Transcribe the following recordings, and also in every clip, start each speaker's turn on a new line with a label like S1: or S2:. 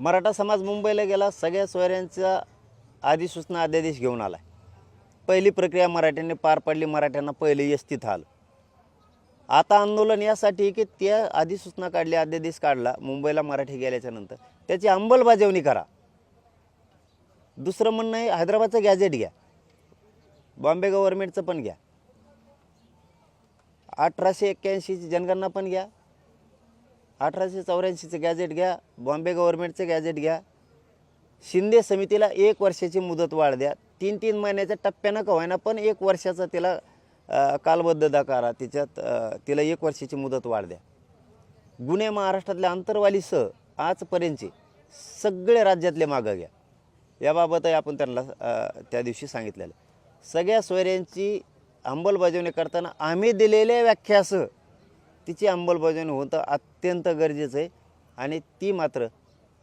S1: मराठा समाज मुंबईला गेला सगळ्या सोयऱ्यांचा अधिसूचना अध्यादेश घेऊन आला पहिली प्रक्रिया मराठ्यांनी पार पाडली मराठ्यांना पहिले यस्तीत आलं. आता आंदोलन यासाठी की त्या अधिसूचना काढली अध्यादेश काढला मुंबईला मराठी गेल्याच्यानंतर. त्याची अंमलबजावणी करा. दुसरं म्हणणं आहे हैदराबादचं गॅजेट घ्या. बॉम्बे गव्हर्नमेंटचं पण घ्या. अठराशे एक्क्याऐंशीची जनगणना पण घ्या. अठराशे चौऱ्याऐंशीचं गॅजेट घ्या बॉम्बे गव्हर्नमेंटचं गॅजेट घ्या. शिंदे समितीला एक वर्षाची मुदत वाढ द्या. तीन तीन महिन्याच्या टप्प्यानं का होईना पण एक वर्षाचा तिला कालबद्धता करा. तिच्यात तिला एक वर्षाची मुदत वाढ द्या. गुन्हे महाराष्ट्रातल्या अंतरवालीसह आजपर्यंतचे सगळे राज्यातले मागं घ्या. याबाबतही आपण त्यांना त्या दिवशी सांगितलेलं सगळ्या सोयऱ्यांची अंमलबजावणी करताना आम्ही दिलेल्या व्याख्यासह तिची अंमलबजावणी होणं अत्यंत गरजेचं आहे आणि ती मात्र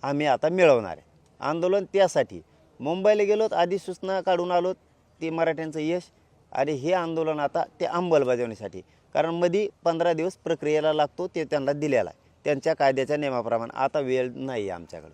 S1: आम्ही आता मिळवणार आहे. आंदोलन त्यासाठी. मुंबईला गेलोत आधी सूचना काढून आलोत ती मराठ्यांचं यश आणि हे आंदोलन आता ते अंमलबजावणीसाठी. कारण मधी पंधरा दिवस प्रक्रियेला लागतो ते त्यांना दिलेला आहे. त्यांच्या कायद्याच्या नियमाप्रमाणे आता वेळ नाही आहे आमच्याकडे.